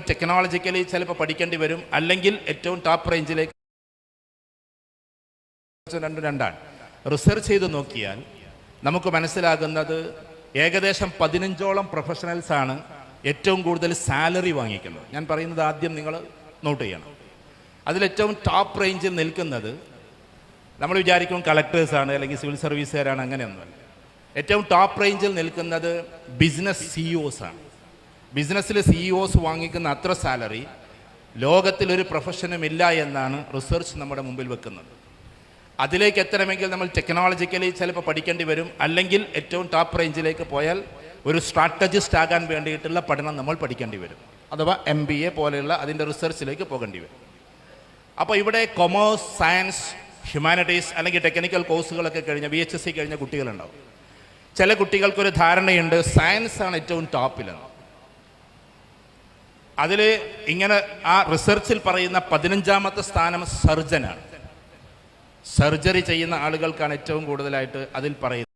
Technologically ചിലപ്പോൾ പഠിക്കേണ്ടി വരും. അല്ലെങ്കിൽ ഏറ്റവും ടോപ്പ് റേഞ്ചിലേക്ക് രണ്ടും രണ്ടാണ്. റിസർച്ച് ചെയ്ത് നോക്കിയാൽ നമുക്ക് മനസ്സിലാകുന്നത് ഏകദേശം പതിനഞ്ചോളം പ്രൊഫഷണൽസ് ആണ് ഏറ്റവും കൂടുതൽ സാലറി വാങ്ങിക്കുന്നത്. ഞാൻ പറയുന്നത് ആദ്യം നിങ്ങൾ നോട്ട് ചെയ്യണം. അതിലേറ്റവും ടോപ്പ് റേഞ്ചിൽ നിൽക്കുന്നത് നമ്മൾ വിചാരിക്കും കളക്ടേഴ്സാണ് അല്ലെങ്കിൽ സിവിൽ സർവീസുകാരാണ് അങ്ങനെയൊന്നുമല്ല. ഏറ്റവും ടോപ്പ് റേഞ്ചിൽ നിൽക്കുന്നത് ബിസിനസ് സിഇഒസ് ആണ്. ബിസിനസ്സിൽ സിഇഒസ് വാങ്ങിക്കുന്ന അത്ര സാലറി ലോകത്തിലൊരു പ്രൊഫഷനും ഇല്ല എന്നാണ് റിസർച്ച് നമ്മുടെ മുമ്പിൽ വെക്കുന്നത്. അതിലേക്ക് എത്തണമെങ്കിൽ നമ്മൾ ടെക്നോളജിക്കലി ചിലപ്പോൾ പഠിക്കേണ്ടി വരും. അല്ലെങ്കിൽ ഏറ്റവും ടോപ്പ് റേഞ്ചിലേക്ക് പോയാൽ ഒരു സ്ട്രാറ്റജിസ്റ്റ് ആകാൻ വേണ്ടിയിട്ടുള്ള പഠനം നമ്മൾ പഠിക്കേണ്ടി വരും. അഥവാ എം ബി എ പോലെയുള്ള അതിന്റെ റിസർച്ചിലേക്ക് പോകേണ്ടി വരും. അപ്പോൾ ഇവിടെ കൊമേഴ്സ് സയൻസ് ഹ്യൂമാനിറ്റീസ് അല്ലെങ്കിൽ ടെക്നിക്കൽ കോഴ്സുകളൊക്കെ കഴിഞ്ഞ ബി എച്ച് എസ് സി കഴിഞ്ഞ കുട്ടികളുണ്ടാവും. ചില കുട്ടികൾക്കൊരു ധാരണയുണ്ട് സയൻസ് ആണ് ഏറ്റവും ടോപ്പിലെന്ന് അതിൽ ഇങ്ങനെ ആ റിസർച്ചിൽ പറയുന്ന പതിനഞ്ചാമത്തെ സ്ഥാനം സർജനാണ്. സർജറി ചെയ്യുന്ന ആളുകൾക്കാണ് ഏറ്റവും കൂടുതലായിട്ട് അതിൽ പറയുന്നത്.